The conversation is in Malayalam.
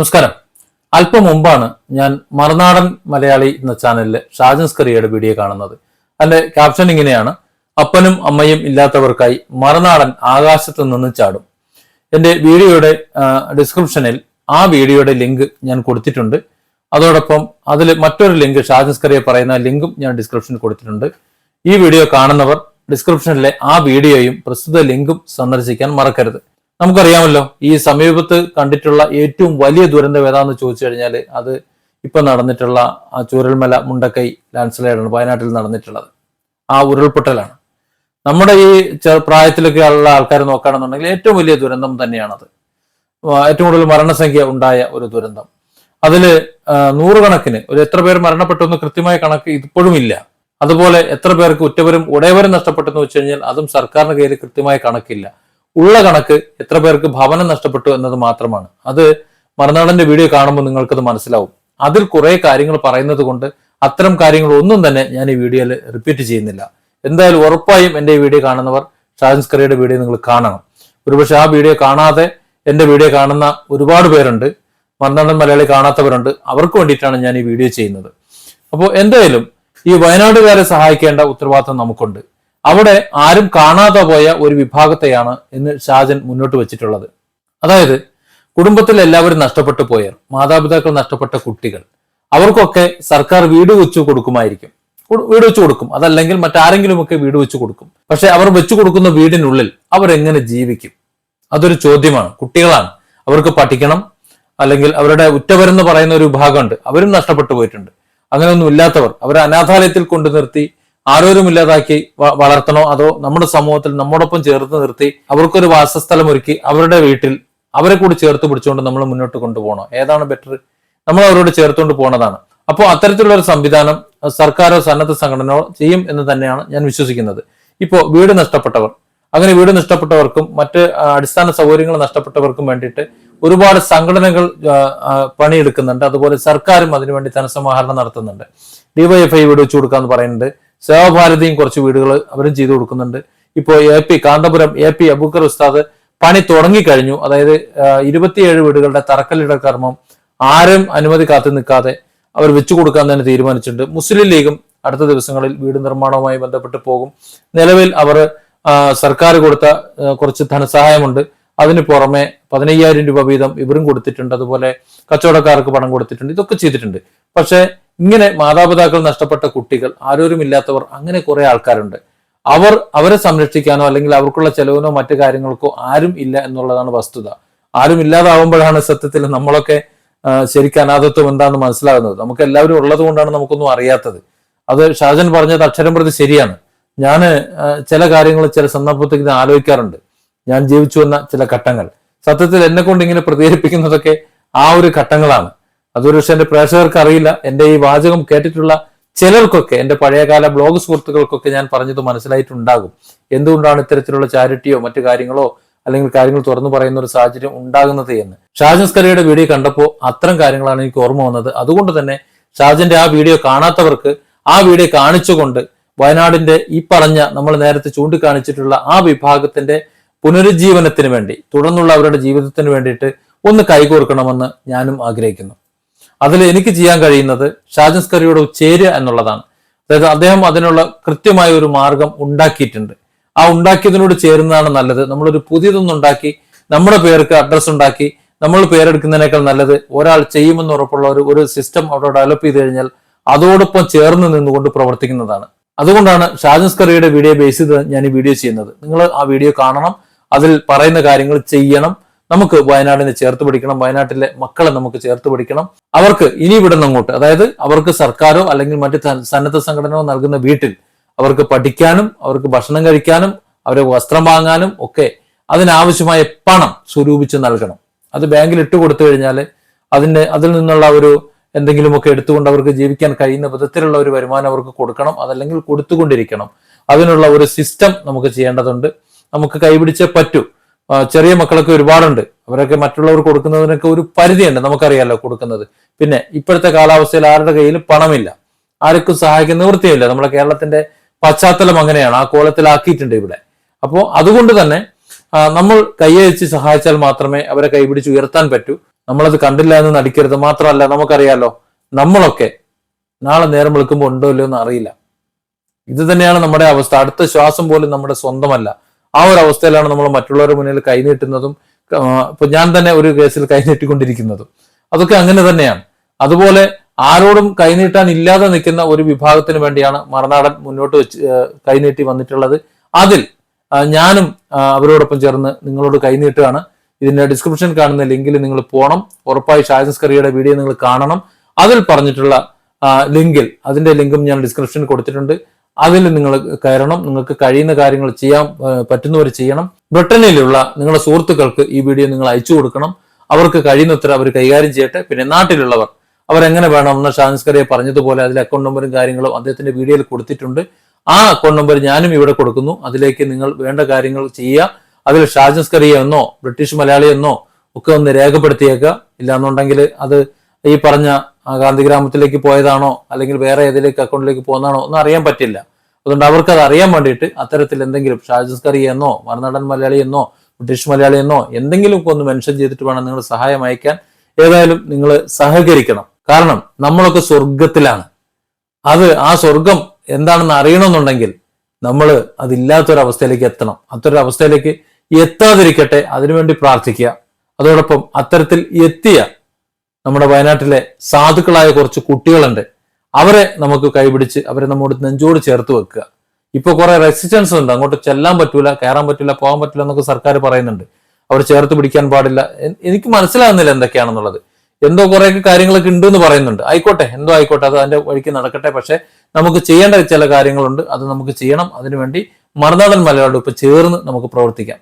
നമസ്കാരം. അല്പം മുമ്പാണ് ഞാൻ മറുനാടൻ മലയാളി എന്ന ചാനലിൽ ഷാജൻസ്കറിയുടെ വീഡിയോ കാണുന്നത്. അതിന്റെ ക്യാപ്ഷൻ ഇങ്ങനെയാണ്. അപ്പനും അമ്മയും ഇല്ലാത്തവർക്കായി മറുനാടൻ ആകാശത്ത് നിന്ന് ചാടും. എന്റെ വീഡിയോയുടെ ഡിസ്ക്രിപ്ഷനിൽ ആ വീഡിയോയുടെ ലിങ്ക് ഞാൻ കൊടുത്തിട്ടുണ്ട്. അതോടൊപ്പം അതിൽ മറ്റൊരു ലിങ്ക് ഷാജൻസ്കറിയെ പറയുന്ന ലിങ്കും ഞാൻ ഡിസ്ക്രിപ്ഷനിൽ കൊടുത്തിട്ടുണ്ട്. ഈ വീഡിയോ കാണുന്നവർ ഡിസ്ക്രിപ്ഷനിലെ ആ വീഡിയോയും പ്രസ്തുത ലിങ്കും സന്ദർശിക്കാൻ മറക്കരുത്. നമുക്കറിയാമല്ലോ ഈ സമീപത്ത് കണ്ടിട്ടുള്ള ഏറ്റവും വലിയ ദുരന്തം ഏതാന്ന് ചോദിച്ചു കഴിഞ്ഞാൽ അത് ഇപ്പൊ നടന്നിട്ടുള്ള ആ ചൂരൽമല മുണ്ടക്കൈ ലാൻഡ്സ്ലൈഡാണ് വയനാട്ടിൽ നടന്നിട്ടുള്ളത്. ആ ഉരുൾപൊട്ടലാണ്. നമ്മുടെ ഈ പ്രായത്തിലൊക്കെ ഉള്ള ആൾക്കാർ നോക്കുകയാണെന്നുണ്ടെങ്കിൽ ഏറ്റവും വലിയ ദുരന്തം തന്നെയാണത്. ഏറ്റവും കൂടുതൽ മരണസംഖ്യ ഉണ്ടായ ഒരു ദുരന്തം. അതിൽ നൂറുകണക്കിന് ഒരു എത്ര പേർ മരണപ്പെട്ടു എന്ന് കൃത്യമായ കണക്ക് ഇപ്പോഴും ഇല്ല. അതുപോലെ എത്ര പേർക്ക് ഉറ്റവരും ഉടയവരും നഷ്ടപ്പെട്ടെന്ന് വെച്ച് കഴിഞ്ഞാൽ അതും സർക്കാരിന്റെ കയ്യിൽ കൃത്യമായ കണക്കില്ല. ഉള്ള കണക്ക് എത്ര പേർക്ക് ഭവനം നഷ്ടപ്പെട്ടു എന്നത് മാത്രമാണ്. അത് മറുനാടന്റെ വീഡിയോ കാണുമ്പോൾ നിങ്ങൾക്കത് മനസ്സിലാവും. അതിൽ കുറെ കാര്യങ്ങൾ പറയുന്നത് കൊണ്ട് അത്തരം കാര്യങ്ങൾ ഒന്നും തന്നെ ഞാൻ ഈ വീഡിയോയിൽ റിപ്പീറ്റ് ചെയ്യുന്നില്ല. എന്തായാലും ഉറപ്പായും എന്റെ ഈ വീഡിയോ കാണുന്നവർ ഷാജൻസ് കറിയുടെ വീഡിയോ നിങ്ങൾ കാണണം. ഒരുപക്ഷെ ആ വീഡിയോ കാണാതെ എന്റെ വീഡിയോ കാണുന്ന ഒരുപാട് പേരുണ്ട്. മറുനാടൻ മലയാളി കാണാത്തവരുണ്ട്. അവർക്ക് വേണ്ടിയിട്ടാണ് ഞാൻ ഈ വീഡിയോ ചെയ്യുന്നത്. അപ്പോൾ എന്തായാലും ഈ വയനാടുകാരെ സഹായിക്കേണ്ട ഉത്തരവാദിത്വം നമുക്കുണ്ട്. അവിടെ ആരും കാണാതെ പോയ ഒരു വിഭാഗത്തെയാണ് ഇന്ന് ഷാജൻ മുന്നോട്ട് വെച്ചിട്ടുള്ളത്. അതായത് കുടുംബത്തിൽ എല്ലാവരും നഷ്ടപ്പെട്ടു പോയർ മാതാപിതാക്കൾ നഷ്ടപ്പെട്ട കുട്ടികൾ അവർക്കൊക്കെ സർക്കാർ വീട് വെച്ചു കൊടുക്കുമായിരിക്കും. വീട് വെച്ചു കൊടുക്കും. അതല്ലെങ്കിൽ മറ്റാരെങ്കിലുമൊക്കെ വീട് വെച്ചു കൊടുക്കും. പക്ഷെ അവർ വെച്ചു കൊടുക്കുന്ന വീടിനുള്ളിൽ അവരെങ്ങനെ ജീവിക്കും? അതൊരു ചോദ്യമാണ്. കുട്ടികളാണ്. അവർക്ക് പഠിക്കണം. അല്ലെങ്കിൽ അവരുടെ ഉറ്റവരെന്ന് പറയുന്ന ഒരു വിഭാഗമുണ്ട്. അവരും നഷ്ടപ്പെട്ടു പോയിട്ടുണ്ട്. അങ്ങനെയൊന്നും ഇല്ലാത്തവർ അവരെ അനാഥാലയത്തിൽ കൊണ്ടു നിർത്തി ആരോരുമില്ലാതാക്കി ഇല്ലാതാക്കി വളർത്തണോ? അതോ നമ്മുടെ സമൂഹത്തിൽ നമ്മോടൊപ്പം ചേർത്ത് നിർത്തി അവർക്കൊരു വാസസ്ഥലം ഒരുക്കി അവരുടെ വീട്ടിൽ അവരെ കൂടി ചേർത്ത് പിടിച്ചുകൊണ്ട് നമ്മൾ മുന്നോട്ട് കൊണ്ടുപോകണോ? ഏതാണ് ബെറ്റർ നമ്മൾ അവരോട് ചേർത്തുകൊണ്ട് പോണതാണ്. അപ്പോൾ അത്തരത്തിലുള്ള ഒരു സംവിധാനം സർക്കാരോ സന്നദ്ധ സംഘടനകളോ ചെയ്യും എന്ന് തന്നെയാണ് ഞാൻ വിശ്വസിക്കുന്നത്. ഇപ്പോൾ വീട് നഷ്ടപ്പെട്ടവർ അങ്ങനെ വീട് നഷ്ടപ്പെട്ടവർക്കും മറ്റ് അടിസ്ഥാന സൗകര്യങ്ങൾ നഷ്ടപ്പെട്ടവർക്കും വേണ്ടിയിട്ട് ഒരുപാട് സംഘടനകൾ പണിയെടുക്കുന്നുണ്ട്. അതുപോലെ സർക്കാരും അതിനുവേണ്ടി ധനസമാഹരണം നടത്തുന്നുണ്ട്. ഡിവൈഎഫ്ഐ വീട് വെച്ചു കൊടുക്കാന്ന് പറയുന്നുണ്ട്. സേവാഭാരതിയും കുറച്ച് വീടുകൾ അവരും ചെയ്തു കൊടുക്കുന്നുണ്ട്. ഇപ്പോൾ A P Kanthapuram A P Aboobacker ഉസ്താദ് പണി തുടങ്ങിക്കഴിഞ്ഞു. അതായത് ഇരുപത്തിയേഴ് വീടുകളുടെ തറക്കല്ലിട കർമ്മം ആരും അനുമതി കാത്തു നിൽക്കാതെ അവർ വെച്ചു കൊടുക്കാൻ തന്നെ തീരുമാനിച്ചിട്ടുണ്ട്. മുസ്ലിം ലീഗും അടുത്ത ദിവസങ്ങളിൽ വീട് നിർമ്മാണവുമായി ബന്ധപ്പെട്ട് പോകും. നിലവിൽ അവർ സർക്കാർ കൊടുത്ത കുറച്ച് ധനസഹായമുണ്ട്. അതിന് പുറമെ പതിനയ്യായിരം രൂപ വീതം ഇവരും കൊടുത്തിട്ടുണ്ട്. അതുപോലെ കച്ചവടക്കാർക്ക് പണം കൊടുത്തിട്ടുണ്ട്. ഇതൊക്കെ ചെയ്തിട്ടുണ്ട്. പക്ഷേ ഇങ്ങനെ മാതാപിതാക്കൾ നഷ്ടപ്പെട്ട കുട്ടികൾ ആരോരുമില്ലാത്തവർ അങ്ങനെ കുറെ ആൾക്കാരുണ്ട്. അവർ അവരെ സംരക്ഷിക്കാനോ അല്ലെങ്കിൽ അവർക്കുള്ള ചെലവിനോ മറ്റു കാര്യങ്ങൾക്കോ ആരും ഇല്ല എന്നുള്ളതാണ് വസ്തുത. ആരും ഇല്ലാതാവുമ്പോഴാണ് സത്യത്തിൽ നമ്മളൊക്കെ ശരിക്കും അനാഥത്വം എന്താണെന്ന് മനസ്സിലാകുന്നത്. നമുക്ക് എല്ലാവരും ഉള്ളത് കൊണ്ടാണ് നമുക്കൊന്നും അറിയാത്തത്. അത് ഷാജൻ പറഞ്ഞത് അക്ഷരം പ്രതി ശരിയാണ്. ഞാൻ ചില കാര്യങ്ങൾ ചില സന്ദർഭത്തിൽ ആലോചിക്കാറുണ്ട്. ഞാൻ ജീവിച്ചു വന്ന ചില ഘട്ടങ്ങൾ. സത്യത്തിൽ എന്നെ കൊണ്ട് ഇങ്ങനെ പ്രതികരിപ്പിക്കുന്നതൊക്കെ ആ ഒരു ഘട്ടങ്ങളാണ്. അതൊരു പക്ഷെ എന്റെ പ്രേക്ഷകർക്ക് അറിയില്ല എന്റെ ഈ വാചകം കേട്ടിട്ടുള്ള ചിലർക്കൊക്കെ എന്റെ പഴയകാല ബ്ലോഗ് സുഹൃത്തുക്കൾക്കൊക്കെ ഞാൻ പറഞ്ഞത് മനസ്സിലായിട്ടുണ്ടാകും. എന്തുകൊണ്ടാണ് ഇത്തരത്തിലുള്ള ചാരിറ്റിയോ മറ്റു കാര്യങ്ങളോ അല്ലെങ്കിൽ കാര്യങ്ങൾ തുറന്നു പറയുന്ന ഒരു സാഹചര്യം ഉണ്ടാകുന്നത് എന്ന്. ഷാജൻ സ്കറിയുടെ വീഡിയോ കണ്ടപ്പോൾ അത്തരം കാര്യങ്ങളാണ് എനിക്ക് ഓർമ്മ വന്നത്. അതുകൊണ്ട് തന്നെ ഷാജന്റെ ആ വീഡിയോ കാണാത്തവർക്ക് ആ വീഡിയോ കാണിച്ചുകൊണ്ട് വയനാടിന്റെ ഈ പറഞ്ഞ നമ്മൾ നേരത്തെ ചൂണ്ടിക്കാണിച്ചിട്ടുള്ള ആ വിഭാഗത്തിന്റെ പുനരുജ്ജീവനത്തിന് വേണ്ടി തുടർന്നുള്ള അവരുടെ ജീവിതത്തിന് വേണ്ടിയിട്ട് ഒന്ന് കൈകോർക്കണമെന്ന് ഞാനും ആഗ്രഹിക്കുന്നു. അതിൽ എനിക്ക് ചെയ്യാൻ കഴിയുന്നത് ഷാജൻസ് കറിയോട് ചേരുക എന്നുള്ളതാണ്. അതായത് അദ്ദേഹം അതിനുള്ള കൃത്യമായ ഒരു മാർഗം ഉണ്ടാക്കിയിട്ടുണ്ട്. ആ ഉണ്ടാക്കിയതിനോട് ചേരുന്നതാണ് നല്ലത്. നമ്മളൊരു പുതിയതൊന്നും ഉണ്ടാക്കി നമ്മുടെ പേർക്ക് അഡ്രസ് ഉണ്ടാക്കി നമ്മൾ പേരെടുക്കുന്നതിനേക്കാൾ നല്ലത് ഒരാൾ ചെയ്യുമെന്ന് ഉറപ്പുള്ള ഒരു ഒരു സിസ്റ്റം അവിടെ ഡെവലപ്പ് ചെയ്ത് കഴിഞ്ഞാൽ അതോടൊപ്പം ചേർന്ന് നിന്നുകൊണ്ട് പ്രവർത്തിക്കുന്നതാണ്. അതുകൊണ്ടാണ് ഷാജൻസ് കറിയുടെ വീഡിയോ ബേസ് ചെയ്ത് ഞാൻ ഈ വീഡിയോ ചെയ്യുന്നത്. നിങ്ങൾ ആ വീഡിയോ കാണണം. അതിൽ പറയുന്ന കാര്യങ്ങൾ ചെയ്യണം. നമുക്ക് വയനാടിനെ ചേർത്ത് പിടിക്കണം വയനാട്ടിലെ മക്കളെ നമുക്ക് ചേർത്ത് പിടിക്കണം. അവർക്ക് ഇനി ഇവിടെ അങ്ങോട്ട് അതായത് അവർക്ക് സർക്കാരോ അല്ലെങ്കിൽ മറ്റ് സന്നദ്ധ സംഘടനയോ നൽകുന്ന വീട്ടിൽ അവർക്ക് പഠിക്കാനും അവർക്ക് ഭക്ഷണം കഴിക്കാനും അവരെ വസ്ത്രം വാങ്ങാനും ഒക്കെ അതിനാവശ്യമായ പണം സ്വരൂപിച്ച് നൽകണം. അത് ബാങ്കിൽ ഇട്ട് കൊടുത്തു കഴിഞ്ഞാൽ അതിന് അതിൽ നിന്നുള്ള ഒരു എന്തെങ്കിലുമൊക്കെ എടുത്തുകൊണ്ട് അവർക്ക് ജീവിക്കാൻ കഴിയുന്ന വിധത്തിലുള്ള ഒരു വരുമാനം അവർക്ക് കൊടുക്കണം അതല്ലെങ്കിൽ കൊടുത്തുകൊണ്ടിരിക്കണം. അതിനുള്ള ഒരു സിസ്റ്റം നമുക്ക് ചെയ്യേണ്ടതുണ്ട്. നമുക്ക് കൈപിടിച്ചേ പറ്റൂ. ചെറിയ മക്കളൊക്കെ ഒരുപാടുണ്ട്. അവരൊക്കെ മറ്റുള്ളവർ കൊടുക്കുന്നതിനൊക്കെ ഒരു പരിധിയുണ്ട് നമുക്കറിയാലോ കൊടുക്കുന്നത്. പിന്നെ ഇപ്പോഴത്തെ കാലാവസ്ഥയിൽ ആരുടെ കയ്യിൽ പണമില്ല. ആർക്കും സഹായിക്കുന്ന നിവൃത്തിയില്ല. നമ്മുടെ കേരളത്തിന്റെ പശ്ചാത്തലം അങ്ങനെയാണ്. ആ കോലത്തിലാക്കിയിട്ടുണ്ട് ഇവിടെ. അപ്പോൾ അതുകൊണ്ട് തന്നെ നമ്മൾ കൈയഴിച്ച് സഹായിച്ചാൽ മാത്രമേ അവരെ കൈപിടിച്ച് ഉയർത്താൻ പറ്റൂ. നമ്മളത് കണ്ടില്ല എന്ന് നടിക്കരുത് മാത്രമല്ല നമുക്കറിയാലോ നമ്മളൊക്കെ നാളെ നേരം വിളിക്കുമ്പോൾ ഉണ്ടോ ഇല്ലയോ എന്ന് അറിയില്ല. ഇത് തന്നെയാണ് നമ്മുടെ അവസ്ഥ. അടുത്ത ശ്വാസം പോലും നമ്മുടെ സ്വന്തമല്ല. ആ ഒരു അവസ്ഥയിലാണ് നമ്മൾ മറ്റുള്ളവരുടെ മുന്നിൽ കൈനീട്ടുന്നതും ഇപ്പൊ ഞാൻ തന്നെ ഒരു കേസിൽ കൈനീട്ടിക്കൊണ്ടിരിക്കുന്നതും അതൊക്കെ അങ്ങനെ തന്നെയാണ്. അതുപോലെ ആരോടും കൈനീട്ടാൻ ഇല്ലാതെ നിൽക്കുന്ന ഒരു വിഭാഗത്തിന് വേണ്ടിയാണ് മറുനാടൻ മുന്നോട്ട് വെച്ച് കൈനീട്ടി വന്നിട്ടുള്ളത്. അതിൽ ഞാനും അവരോടൊപ്പം ചേർന്ന് നിങ്ങളോട് കൈനീട്ടുകയാണ് ഇതിന്റെ ഡിസ്ക്രിപ്ഷൻ കാണുന്ന ലിങ്കിൽ നിങ്ങൾ പോകണം ഉറപ്പായി ഷാജൻസ്കറിയുടെ വീഡിയോ നിങ്ങൾ കാണണം. അതിൽ പറഞ്ഞിട്ടുള്ള ലിങ്കിൽ അതിന്റെ ലിങ്കും ഞാൻ ഡിസ്ക്രിപ്ഷനിൽ കൊടുത്തിട്ടുണ്ട്. അതിൽ നിങ്ങൾ കയറണം നിങ്ങൾക്ക് കഴിയുന്ന കാര്യങ്ങൾ ചെയ്യാൻ പറ്റുന്നവർ ചെയ്യണം. ബ്രിട്ടനിലുള്ള നിങ്ങളുടെ സുഹൃത്തുക്കൾക്ക് ഈ വീഡിയോ നിങ്ങൾ അയച്ചു കൊടുക്കണം. അവർക്ക് കഴിയുന്നത്ര അവർ കൈകാര്യം ചെയ്യട്ടെ. പിന്നെ നാട്ടിലുള്ളവർ അവരെങ്ങനെ വേണം? എന്ന് ഷാൻസ്കറിയെ പറഞ്ഞതുപോലെ അതിൽ അക്കൗണ്ട് നമ്പറും കാര്യങ്ങളും അദ്ദേഹത്തിന്റെ വീഡിയോയിൽ കൊടുത്തിട്ടുണ്ട്. ആ അക്കൗണ്ട് നമ്പർ ഞാനും ഇവിടെ കൊടുക്കുന്നു. അതിലേക്ക് നിങ്ങൾ വേണ്ട കാര്യങ്ങൾ ചെയ്യുക. അതിൽ ഷാജൻസ്കറിയെ എന്നോ ബ്രിട്ടീഷ് മലയാളി എന്നോ ഒക്കെ ഒന്ന് രേഖപ്പെടുത്തിയേക്കുക. ഇല്ലാന്നുണ്ടെങ്കിൽ അത് ഈ പറഞ്ഞ ഗാന്ധി ഗ്രാമത്തിലേക്ക് പോയതാണോ? അല്ലെങ്കിൽ വേറെ ഏതിലേക്ക് അക്കൗണ്ടിലേക്ക് പോകുന്നതാണോ? ഒന്നും അറിയാൻ പറ്റില്ല. അതുകൊണ്ട് അവർക്ക് അത് അറിയാൻ വേണ്ടിയിട്ട് അത്തരത്തിൽ എന്തെങ്കിലും ഷാജസ്കറി എന്നോ മറുനാടൻ മലയാളി എന്നോ ബ്രിട്ടീഷ് മലയാളി എന്നോ എന്തെങ്കിലും ഒന്ന് മെൻഷൻ ചെയ്തിട്ട് വേണം നിങ്ങൾ സഹായം അയക്കാൻ. ഏതായാലും നിങ്ങൾ സഹകരിക്കണം. കാരണം നമ്മളൊക്കെ സ്വർഗത്തിലാണ് അത് ആ സ്വർഗം എന്താണെന്ന് അറിയണമെന്നുണ്ടെങ്കിൽ നമ്മൾ അതില്ലാത്തൊരവസ്ഥയിലേക്ക് എത്തണം. അത്തരൊരവസ്ഥയിലേക്ക് എത്താതിരിക്കട്ടെ അതിനുവേണ്ടി പ്രാർത്ഥിക്കുക. അതോടൊപ്പം അത്തരത്തിൽ എത്തിയ നമ്മുടെ വയനാട്ടിലെ സാധുക്കളായ കുറച്ച് കുട്ടികളുണ്ട്. അവരെ നമുക്ക് കൈപിടിച്ച് അവരെ നമ്മോട് നെഞ്ചോട് ചേർത്ത് വെക്കുക. ഇപ്പൊ കുറെ റെസിസ്റ്റൻസ് ഉണ്ട്. അങ്ങോട്ട് ചെല്ലാൻ പറ്റൂല കയറാൻ പറ്റില്ല പോകാൻ പറ്റില്ല എന്നൊക്കെ സർക്കാർ പറയുന്നുണ്ട്. അവർ ചേർത്ത് പിടിക്കാൻ പാടില്ല. എനിക്ക് മനസ്സിലാകുന്നില്ല എന്തൊക്കെയാണെന്നുള്ളത്. എന്തോ കുറെയൊക്കെ കാര്യങ്ങളൊക്കെ ഉണ്ട് എന്ന് പറയുന്നുണ്ട്. ആയിക്കോട്ടെ എന്തോ ആയിക്കോട്ടെ അത് അതിന്റെ വഴിക്ക് നടക്കട്ടെ. പക്ഷെ നമുക്ക് ചെയ്യേണ്ട ചില കാര്യങ്ങളുണ്ട്. അത് നമുക്ക് ചെയ്യണം. അതിനുവേണ്ടി മറുനാടൻ മലയാളം ഇപ്പൊ ചേർന്ന് നമുക്ക് പ്രവർത്തിക്കാം.